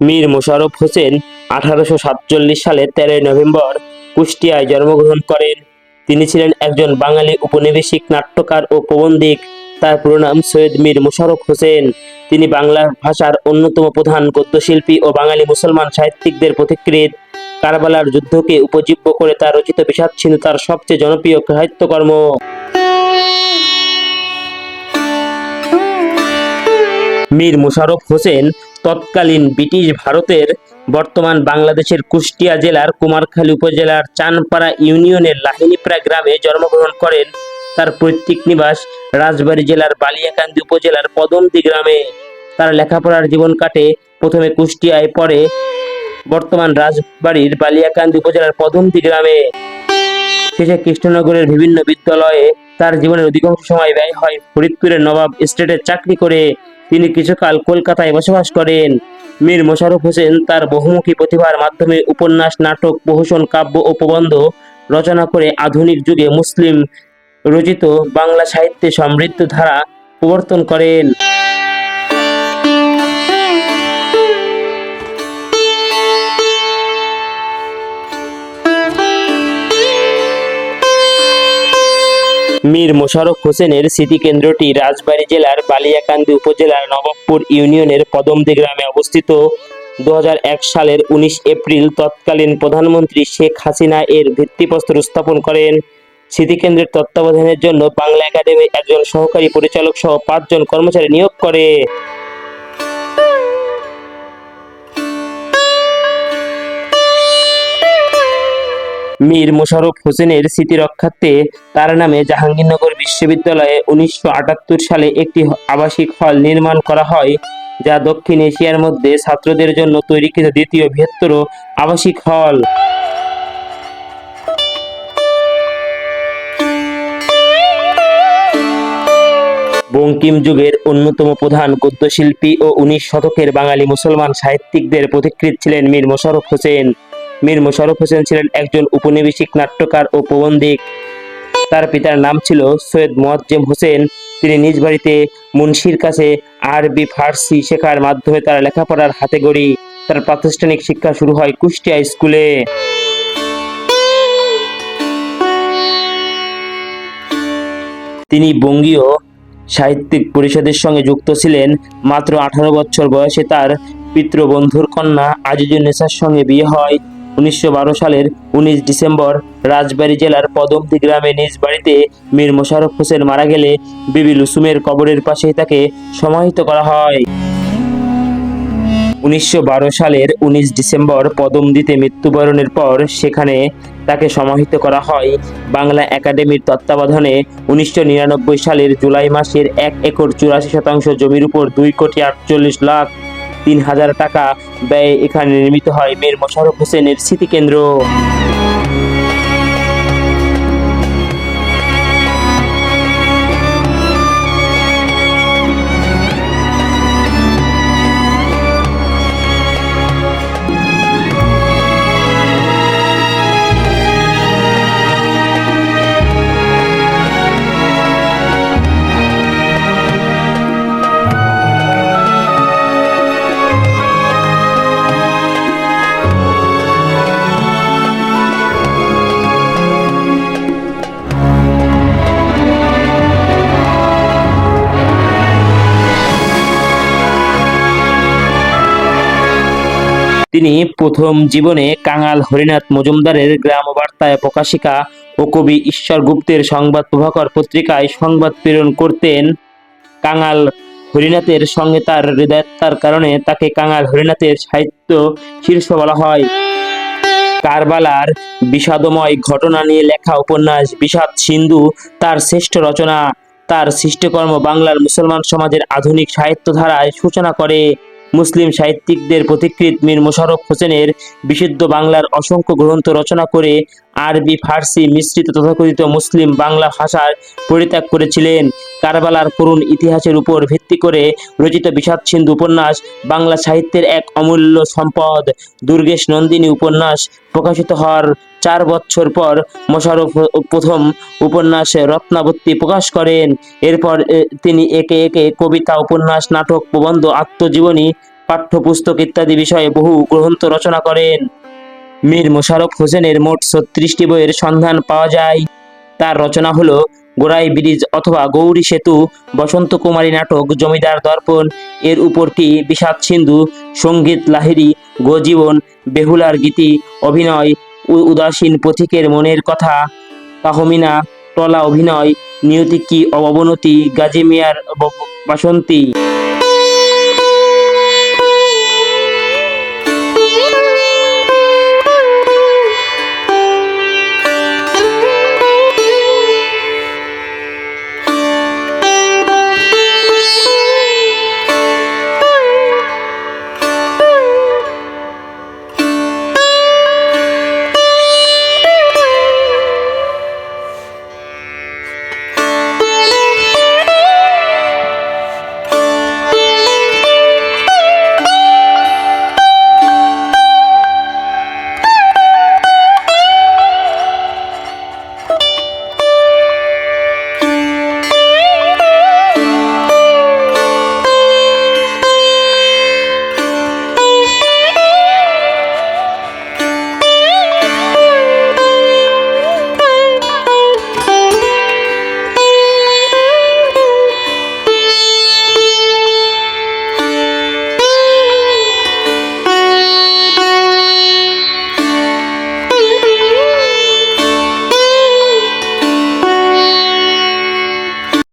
মীর মোশাররফ হোসেন আঠারোশো সাতচল্লিশ সালে তেরোই নভেম্বর কুষ্টিয়ায় জন্মগ্রহণ করেন। তিনি ছিলেন একজন বাঙালি উপনিবেশিক নাট্যকার ও প্রবন্ধিক। তার পুরো নাম সৈয়দ মীর মোশাররফ হোসেন। তিনি বাংলা ভাষার অন্যতম প্রধান গদ্যশিল্পী ও বাঙালি মুসলমান সাহিত্যিকদের পথিকৃৎ। কারবালার যুদ্ধকে উপজীব্য করে তার রচিত বিষাদ ছিল তার সবচেয়ে জনপ্রিয় সাহিত্যকর্ম। মীর মোশাররফ হোসেন তৎকালীন ব্রিটিশ ভারতের বর্তমান বাংলাদেশের কুষ্টিয়া জেলার কুমারখালী উপজেলার চানপাড়া ইউনিয়নের লাহিনীপ্রা গ্রামে জন্মগ্রহণ করেন তার পৈতৃক নিবাস রাজবাড়ী জেলার বালিয়াকান্দি উপজেলার পদমদি গ্রামে। তার লেখাপড়ার জীবন কাটে প্রথমে কুষ্টিয়ায়, পরে বর্তমান রাজবাড়ির বালিয়াকান্দি উপজেলার পদমদি গ্রামে। শেষে কৃষ্ণনগরের বিভিন্ন বিদ্যালয়ে তার জীবনের অধিকাংশ সময় ব্যয় হয় ফরিদপুরের নবাব স্টেটে চাকরি করে। তিনি কিছুকাল কলকাতায় বসবাস করেন। মীর মোশারফ হোসেন তার বহুমুখী প্রতিভার মাধ্যমে উপন্যাস, নাটক বহুষণ কাব্য ও প্রবন্ধ রচনা করে আধুনিক যুগে মুসলিম রচিত বাংলা সাহিত্যে সমৃদ্ধ ধারা প্রবর্তন করেন। মীর মোশারফ হোসেনের স্মৃতিকেন্দ্রটি রাজবাড়ী জেলার বালিয়াকান্দি উপজেলার নবাবপুর ইউনিয়নের পদমদি গ্রামে অবস্থিত। দু হাজার এক সালের উনিশ এপ্রিল তৎকালীন প্রধানমন্ত্রী শেখ হাসিনা এর ভিত্তিপ্রস্তর স্থাপন করেন। স্মৃতিকেন্দ্রের তত্ত্বাবধানের জন্য বাংলা একাডেমি একজন সহকারী পরিচালক সহ পাঁচজন কর্মচারী নিয়োগ করে। মীর মোশাররফ হোসেনের স্মৃতি রক্ষার্থে তার নামে জাহাঙ্গীরনগর বিশ্ববিদ্যালয়ে উনিশশো আটাত্তর সালে একটি আবাসিক হল নির্মাণ করা হয়, যা দক্ষিণ এশিয়ার মধ্যে ছাত্রদের জন্য তৈরিকৃত দ্বিতীয় বৃহত্তর আবাসিক হল। বঙ্কিম যুগের অন্যতম প্রধান গদ্যশিল্পী ও উনিশ শতকের বাঙালি মুসলমান সাহিত্যিকদের পথিকৃৎ ছিলেন মীর মোশাররফ হোসেন। মীর মোশাররফ হোসেন ছিলেন একজন উপনিবেশিক নাট্যকার ও প্রবন্ধিক। তার পিতার নাম ছিল সৈয়দ মোয়াজ্জেম হোসেন। তিনি নিজ বাড়িতে মুন্সির কাছে আরবি, ফার্সি শেখার মাধ্যমে তার লেখাপড়ার হাতে গড়ি। তার প্রাতিষ্ঠানিক শিক্ষা শুরু হয় কুষ্টিয়া স্কুলে। তিনি বঙ্গীয় সাহিত্যিক পরিষদের সঙ্গে যুক্ত ছিলেন। মাত্র আঠারো বছর বয়সে তার পিতৃবন্ধুর কন্যা আজিজুন্নেসার সঙ্গে বিয়ে হয়। উনিশশো বারো সালের উনিশ ডিসেম্বর রাজবাড়ী জেলার পদমদি গ্রামে নিজ বাড়িতে মীর মোশাররফ হোসেন মারা গেলে বিবি লুসুমের কবরের পাশেই তাকে সমাহিত করা হয়। উনিশশো বারো সালের উনিশ ডিসেম্বর পদমদিতে মৃত্যুবরণের পর সেখানে তাকে সমাহিত করা হয়। বাংলা একাডেমির তত্ত্বাবধানে উনিশশো নিরানব্বই সালের জুলাই মাসের এক একর চুরাশি শতাংশ জমির উপর দুই কোটি আটচল্লিশ লাখ তিন হাজার টাকা ব্যয়ে এখানে নির্মিত হয়। মীর মোশাররফ হোসেনের স্মৃতিকেন্দ্র। তিনি প্রথম জীবনে কাঙাল হরিনাথ মজুমদারের গ্রাম বার্তায় প্রকাশিকা ও কবি ঈশ্বর গুপ্তের সংবাদ প্রভাকর পত্রিকায় সংবাদ প্রেরণ করতেন। কাঙাল হরিনাথের সঙ্গে তার হৃদয়তার কারণে তাকে কাঙাল হরিনাথের সাহিত্য শীর্ষ বলা হয়। কারবালার বিষাদময় ঘটনা নিয়ে লেখা উপন্যাস বিষাদ সিন্ধু তার শ্রেষ্ঠ রচনা। তার সৃষ্টিকর্ম বাংলার মুসলমান সমাজের আধুনিক সাহিত্য ধারায় সূচনা করে। মুসলিম সাহিত্যিকদের পথিকৃৎ মীর মোশাররফ হোসেনের বিশুদ্ধ বাংলার অসংখ্য গ্রন্থ রচনা করে আরবি, ফার্সি মিশ্রিত তথাকথিত মুসলিম বাংলা ভাষার পরিত্যাগ করেছিলেন। কারবালার করুণ ইতিহাসের উপর ভিত্তি করে রচিত বিষাদ সিন্ধু উপন্যাস বাংলা সাহিত্যের এক অমূল্য সম্পদ। দুর্গেশ নন্দিনী উপন্যাস প্রকাশিত হওয়ার চার বছর পর মোশারফ প্রথম উপন্যাস রত্নাবতী প্রকাশ করেন। এরপর তিনি একে একে কবিতা, উপন্যাস, নাটক, প্রবন্ধ, আত্মজীবনী, পাঠ্যপুস্তক ইত্যাদি বিষয়ে বহু গ্রন্থ রচনা করেন। মীর মোশারফ হোসেনের মোট ছত্রিশটি বইয়ের সন্ধান পাওয়া যায়। তার রচনা হলো গোড়াই ব্রিজ অথবা গৌরী সেতু, বসন্ত কুমারী নাটক, জমিদার দর্পণ। এর উপরটি বিষাদ সিন্ধু, সংগীত লাহিড়ী, গোজীবন, বেহুলার গীতি, অভিনয় উদাসীন পথিকের মনের কথা। তাহমিনা টলা অভিনয় নিয়তি কি অবনতি গাজী মিয়ার বাসন্তী?